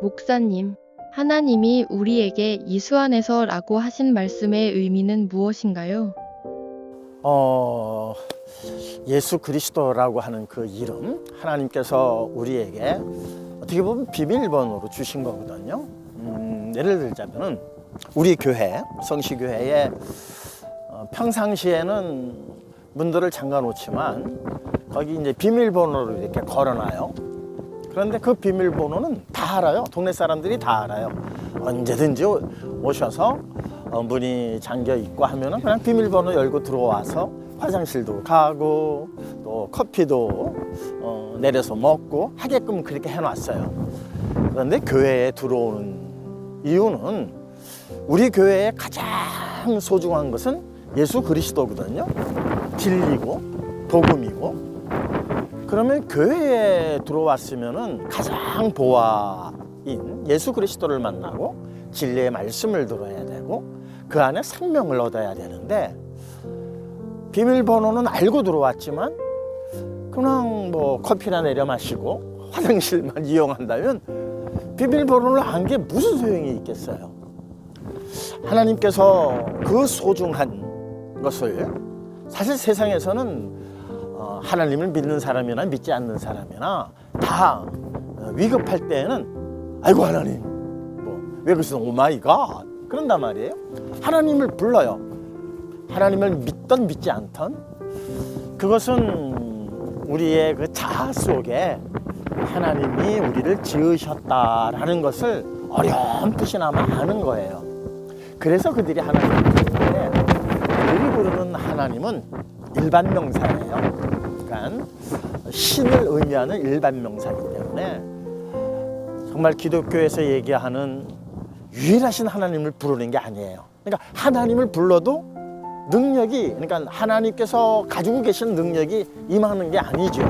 목사님, 하나님이 우리에게 이수 안에서 라고 하신 말씀의 의미는 무엇인가요? 어, 예수 그리스도라고 하는 그 이름 하나님께서 우리에게 어떻게 보면 비밀번호로 주신 거거든요. 음, 예를 들자면은 우리 교회 성시교회에 어, 평상시에는 문들을 잠가 놓지만 거기 이제 비밀번호를 이렇게 걸어놔요. 그런데 그 비밀번호는 다 알아요. 동네 사람들이 다 알아요. 언제든지 오- 오셔서 어, 문이 잠겨 있고 하면은 그냥 비밀번호 열고 들어와서 화장실도 가고 또 커피도 어, 내려서 먹고 하게끔 그렇게 해놨어요. 그런데 교회에 들어오는 이유는 우리 교회의 가장 소중한 것은 예수 그리스도거든요. 진리고 복음이고 그러면 교회에 들어왔으면은 가장 보아인 예수 그리스도를 만나고 진리의 말씀을 들어야 되고 그 안에 생명을 얻어야 되는데 비밀번호는 알고 들어왔지만 그냥 뭐 커피나 내려 마시고 화장실만 이용한다면 비밀번호를 안 게 무슨 소용이 있겠어요? 하나님께서 그 소중한 것을 사실 세상에서는 어, 하나님을 믿는 사람이나 믿지 않는 사람이나 다 어, 위급할 때에는 아이고 하나님. 뭐왜 그러시나 오마이갓. 그런단 말이에요. 하나님을 불러요. 하나님을 믿던 믿지 않던 그것은 우리의 그 자아 속에 하나님이 우리를 지으셨다라는 것을 어렴풋이나마 아는 거예요. 그래서 그들이 하나님을 부르는데 그들이 부르는 하나님은 일반 명사예요. 그러니까 신을 의미하는 일반 명사이기 때문에 정말 기독교에서 얘기하는 유일하신 하나님을 부르는 게 아니에요. 그러니까 하나님을 불러도 능력이 그러니까 하나님께서 가지고 계신 능력이 임하는 게 아니죠.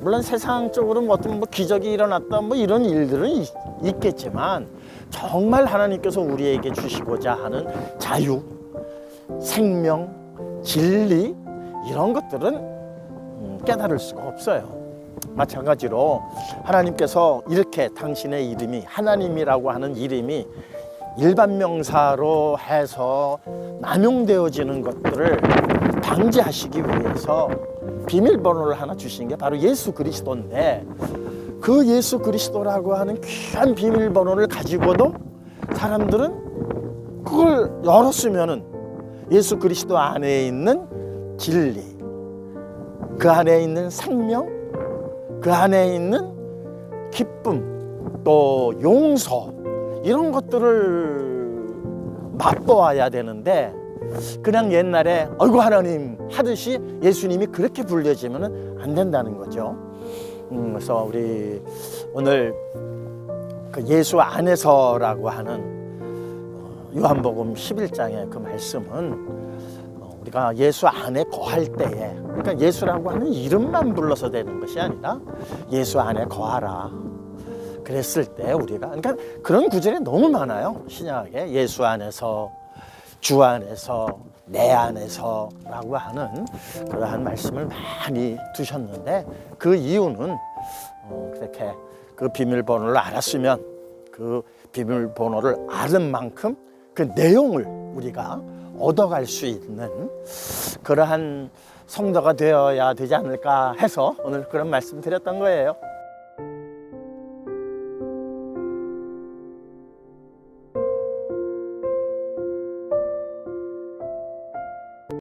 물론 세상적으로 뭐 어떤 뭐 기적이 일어났다 뭐 이런 일들은 있, 있겠지만 정말 하나님께서 우리에게 주시고자 하는 자유, 생명, 진리 이런 것들은 음, 깨달을 수가 없어요. 마찬가지로 하나님께서 이렇게 당신의 이름이 하나님이라고 하는 이름이 일반 명사로 해서 남용되어지는 것들을 방지하시기 위해서 비밀번호를 하나 주신 게 바로 예수 그리스도인데 그 예수 그리스도라고 하는 귀한 비밀번호를 가지고도 사람들은 그걸 열었으면은 예수 그리스도 안에 있는 진리, 그 안에 있는 생명, 그 안에 있는 기쁨, 또 용서 이런 것들을 맛보아야 되는데 그냥 옛날에 어이구 하나님 하듯이 예수님이 그렇게 불려지면 안 된다는 거죠. 음, 그래서 우리 오늘 그 예수 안에서라고 하는 어, 요한복음 11장의 그 말씀은 어, 우리가 예수 안에 거할 때에 그러니까 예수라고 하는 이름만 불러서 되는 것이 아니라 예수 안에 거하라. 그랬을 때 우리가 그러니까 그런 구절이 너무 많아요. 신약에 예수 안에서 주 안에서 내 안에서라고 하는 그러한 말씀을 많이 두셨는데 그 이유는 어, 그렇게 그 비밀번호를 알았으면 그 비밀번호를 아는 만큼 그 내용을 우리가 얻어갈 수 있는 그러한 성도가 되어야 되지 않을까 해서 오늘 그런 말씀 드렸던 거예요.